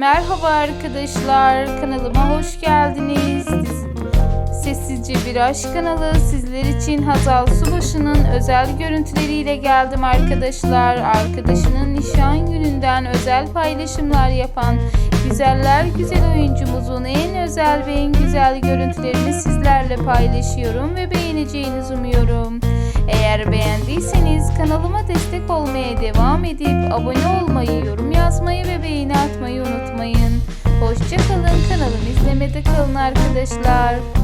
Merhaba arkadaşlar, kanalıma hoş geldiniz. Sessizce Bir Aşk kanalı sizler için Hazal Subaşı'nın özel görüntüleriyle geldim arkadaşlar. Arkadaşının nişan gününden özel paylaşımlar yapan güzeller güzel oyuncumuzun en özel ve en güzel görüntülerini sizlerle paylaşıyorum ve beğeneceğinizi umuyorum. Eğer beğendiyseniz kanalıma destek olmaya devam edip abone olmayı, yorum yazmayı ve beğeni. Hoşçakalın kanalımı izlemede kalın arkadaşlar.